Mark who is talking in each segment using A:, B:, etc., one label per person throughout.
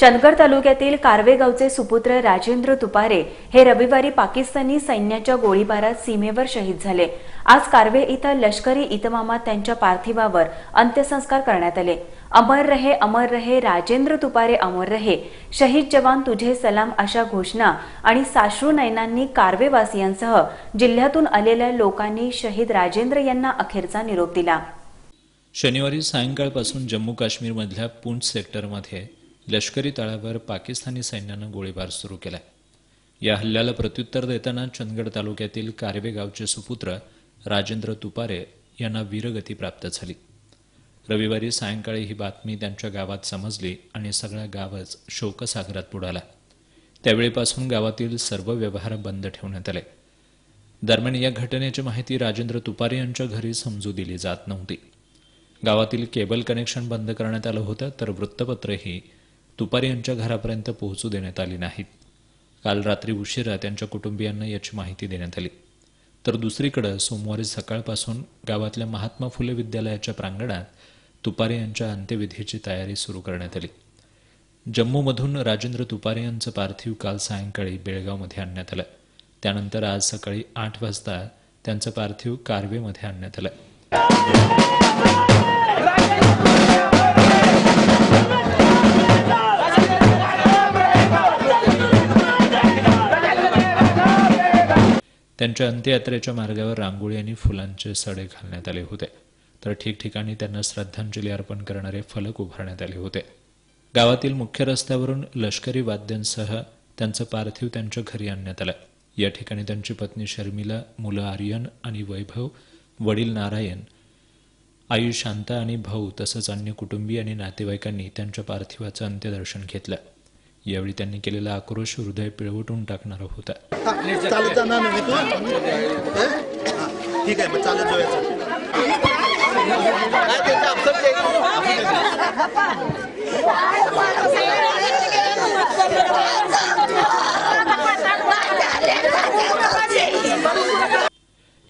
A: चंदगड तालुक्यातील कारवे गावचे सुपुत्र राजेंद्र तुपारे हे रविवारी पाकिस्तानी सैन्याच्या गोळीबारात सीमेवर शहीद झाले. आज कारवे इथं लष्करी इतमामात त्यांच्या पार्थिवावर अंत्यसंस्कार करण्यात आले. अमर रहे अमर रहे राजेंद्र तुपारे अमर रहे. शहीद जवान तुझे सलाम अशा घोषणा आणि साश्रू नयनांनी कारवेवासियांसह जिल्ह्यातून आलेल्या लोकांनी शहीद राजेंद्र यांना अखेरचा निरोप दिला.
B: शनिवारी सायंकाळपासून जम्मू काश्मीरमधल्या पूंछ सेक्टरमध्ये लष्करी तळावर पाकिस्तानी सैन्यानं गोळीबार सुरू केला या हल्ल्याला प्रत्युत्तर देताना चंदगड तालुक्यातील कारवे गावचे सुपुत्र राजेंद्र तुपारे यांना वीरगती प्राप्त झाली. रविवारी सायंकाळी ही बातमी त्यांच्या गावात समजली आणि सगळा गावच शोकसागरात बुडाला. त्यावेळीपासून गावातील सर्व व्यवहार बंद ठेवण्यात आले. दरम्यान या घटनेची माहिती राजेंद्र तुपारे यांच्या घरी समजू दिली जात नव्हती. गावातील केबल कनेक्शन बंद करण्यात आलं होतं तर वृत्तपत्रही तुपारे यांच्या घरापर्यंत पोहोचू देण्यात आली नाहीत. काल रात्री उशिरा त्यांच्या कुटुंबियांना याची माहिती देण्यात आली. तर दुसरीकडं सोमवारी सकाळपासून गावातल्या महात्मा फुले विद्यालयाच्या प्रांगणात तुपारे यांच्या अंत्यविधीची तयारी सुरू करण्यात आली. जम्मूमधून राजेंद्र तुपारे यांचं पार्थिव काल सायंकाळी बेळगावमध्ये आणण्यात आलं. त्यानंतर आज सकाळी आठ वाजता त्यांचं पार्थिव कारवेमध्ये आणण्यात आलं. त्यांच्या अंत्ययात्रेच्या मार्गावर रांगोळी आणि फुलांचे सडे घालण्यात आले होते. तर ठिकठिकाणी त्यांना श्रद्धांजली अर्पण करणारे फलक उभारण्यात आले होते. गावातील मुख्य रस्त्यावरून लष्करी वाद्यांसह त्यांचं पार्थिव त्यांच्या घरी आणण्यात आलं. या ठिकाणी त्यांची पत्नी शर्मिला मुलं आर्यन आणि वैभव वडील नारायण आई शांता आणि भाऊ तसंच अन्य कुटुंबीय आणि नातेवाईकांनी त्यांच्या पार्थिवाचं अंत्यदर्शन घेतलं. यावेळी त्यांनी केलेला आक्रोश हृदय पिळवटून टाकणारा होता
C: हं? हा, ठीक आहे चालत.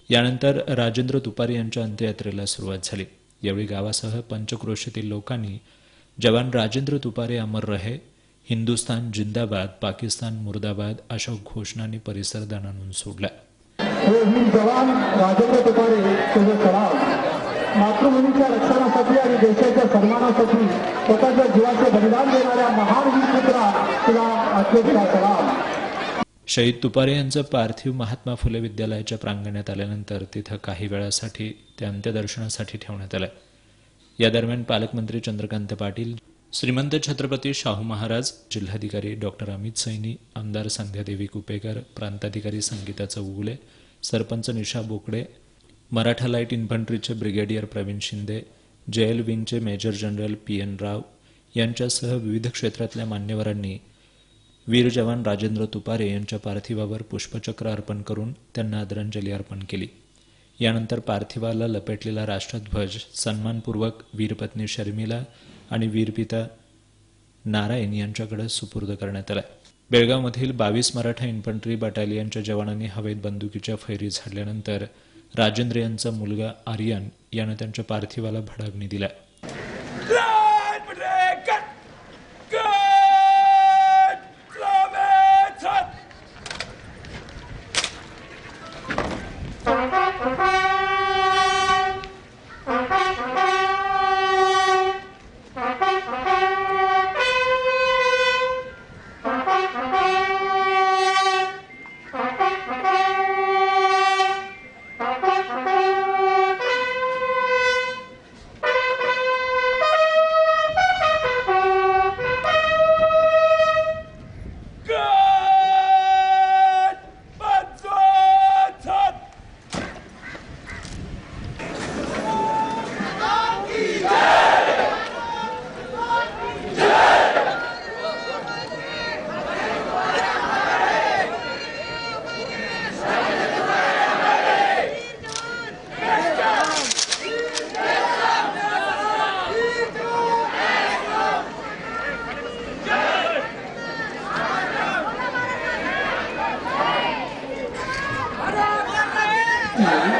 B: यानंतर राजेंद्र तुपारी यांच्या अंत्ययात्रेला सुरुवात झाली. यावेळी गावासह पंचक्रोशीतील लोकांनी जवान राजेंद्र तुपारे अमर रहे हिंदुस्थान जिंदाबाद पाकिस्तान मुर्दाबाद अशा घोषणांनी परिसर दणानून सोडला
D: जवान राजेंद्र तुपारे मातृभूमीच्या रक्षणासाठी आणि देशाच्या सन्मानासाठी स्वतःच्या जीवाचे बलिदान देणाऱ्या महान वीर पुत्रा तुला अखेरचा सलाम
B: शहीद तुपारे यांचं पार्थिव महात्मा फुले विद्यालयाच्या प्रांगणात आल्यानंतर तिथं काही वेळासाठी ते अंत्यदर्शनासाठी ठेवण्यात आलं. या दरम्यान पालकमंत्री चंद्रकांत पाटील श्रीमंत छत्रपती शाहू महाराज जिल्हाधिकारी डॉक्टर अमित सैनी आमदार संध्यादेवी कुपेकर प्रांताधिकारी संगीता चौगुले सरपंच निशा बोकडे मराठा लाइट इन्फंट्रीचे brigadier Pravin Shinde JL विंगचे major general P N Rao यांच्यासह विविध क्षेत्रातल्या मान्यवरांनी वीर जवान राजेंद्र तुपारे यांच्या पार्थिवावर पुष्पचक्र अर्पण करून त्यांना आदरांजली अर्पण केली. यानंतर पार्थिवाला लपेटलेला राष्ट्रध्वज सन्मानपूर्वक वीरपत्नी शर्मिला आणि वीरपिता नारायण यांच्याकडे सुपूर्द करण्यात आला बेळगावमधील बावीस मराठा इन्फंट्री बटालियनच्या जवानांनी हवेत बंदुकीच्या फैरी झाडल्यानंतर राजेंद्र यांचा मुलगा आर्यन यानं त्यांच्या पार्थिवाला भडागणी दिला
D: Pakistan!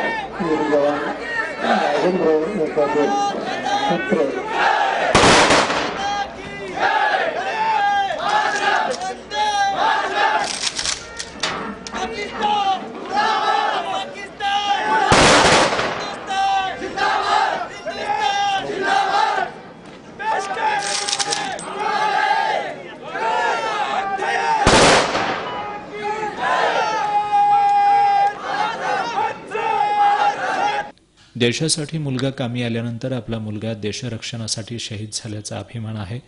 B: देशासाठी मुलगा कामी आल्यानंतर आपला मुलगा देशरक्षणासाठी शहीद झाल्याचा अभिमान आहे.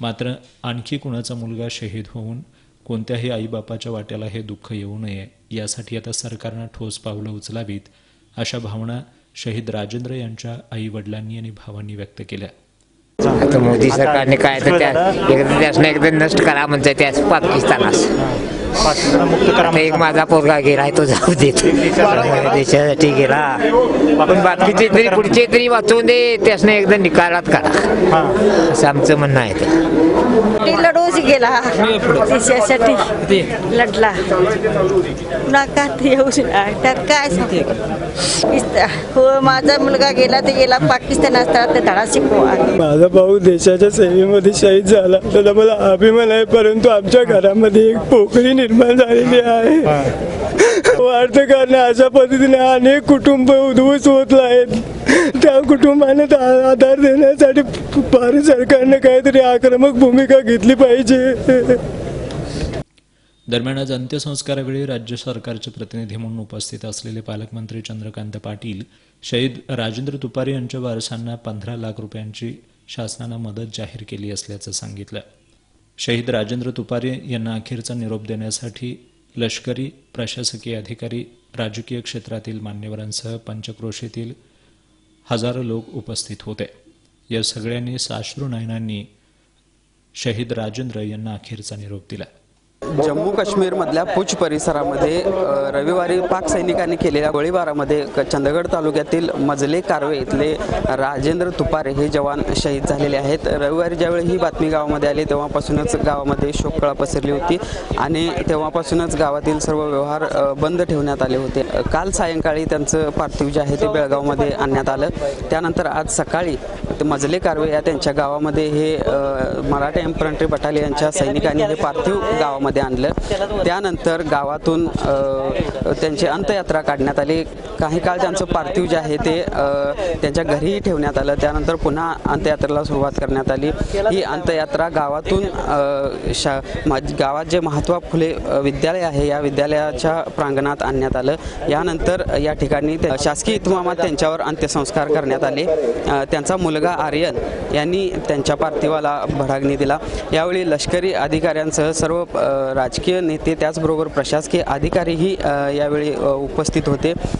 B: मात्र आणखी कुणाचा मुलगा शहीद होऊन कोणत्याही आईबापाच्या वाट्याला हे दुःख येऊ नये यासाठी आता सरकारनं ठोस पावलं उचलावीत अशा भावना शहीद राजेंद्र यांच्या आई वडिलांनी आणि भावांनी व्यक्त केल्या.
E: मोदी सरकारने काय तर त्या एकदा नष्ट करा म्हणजे त्याच पाकिस्तानास. एक माझा पोरगा गेलाय तो जाऊ देत देशासाठी गेला. पण बाकीचे तरी पुढचे तरी वाचवून दे त्यासनं एकदा निकालात करा असं आमचं म्हणणं आहे ते.
F: लढवूच गेला. देशासाठी लढला. नाकात येऊ त्यात काय हो माझा मुलगा गेला ते गेला पाकिस्तानात तर ते धडा शिकवा.
G: माझा भाऊ देशाच्या सेवेमध्ये शहीद झाला. त्याला मला अभिमान आहे परंतु आमच्या घरामध्ये एक पोकळी निर्माण झालेली आहे वार्ताकांना अशा पद्धतीने अनेक कुटुंब उद्ध्वस्त होत आहेत. त्या कुटुंबांना आधार देण्यासाठी भारत सरकारने काहीतरी आक्रमक भूमिका घेतली पाहिजे.
B: दरम्यान आज अंत्यसंस्कारावेळी राज्य सरकारचे प्रतिनिधी म्हणून उपस्थित असलेले पालकमंत्री चंद्रकांत पाटील शहीद राजेंद्र तुपारे यांच्या वारसांना पंधरा लाख रुपयांची शासनानं मदत जाहीर केली असल्याचं सांगितलं. शहीद राजेंद्र तुपारे यांना अखेरचा निरोप देण्यासाठी लष्करी प्रशासकीय अधिकारी राजकीय क्षेत्रातील मान्यवरांसह पंचक्रोशीतील हजारो लोक उपस्थित होते. या सगळ्यांनी साश्रू नयनांनी शहीद राजेंद्र यांना अखेरचा निरोप दिला.
H: जम्मू काश्मीरमधल्या पूछ परिसरामध्ये रविवारी पाक सैनिकांनी केलेल्या गोळीबारामध्ये क- चंदगड तालुक्यातील मजले कारवे इथले राजेंद्र तुपारे हे जवान शहीद झालेले आहेत. रविवारी ज्यावेळी ही बातमी गावामध्ये आली तेव्हापासूनच गावामध्ये शोककळा पसरली होती आणि तेव्हापासूनच गावातील सर्व व्यवहार बंद ठेवण्यात आले होते. काल सायंकाळी त्यांचं पार्थिव जे आहे ते बेळगावमध्ये आणण्यात आलं. त्यानंतर आज सकाळी मजले कारवे या त्यांच्या गावामध्ये हे मराठा इन्फंट्री बटालियनच्या सैनिकांनी हे पार्थिव गावामध्ये आणलं. त्यानंतर गावातून त्यांची अंत्ययात्रा काढण्यात आली. काही काळ त्यांचं पार्थिव जे आहे ते त्यांच्या घरीही ठेवण्यात आलं. त्यानंतर पुन्हा अंत्ययात्रेला सुरुवात करण्यात आली. ही अंत्ययात्रा गावातून शा मा- गावात जे महात्मा फुले विद्यालय आहे या विद्यालयाच्या प्रांगणात आणण्यात आलं. यानंतर या ठिकाणी शासकीय इतमामात त्यांच्यावर अंत्यसंस्कार करण्यात आले. त्यांचा मुलगा आर्यन यांनी त्यांच्या पार्थिवाला भडागणी दिला. यावेळी लष्करी अधिकाऱ्यांसह सर्व राजकीय नेते त्याचबरोबर प्रशासकीय अधिकारीही यावेळी उपस्थित होते.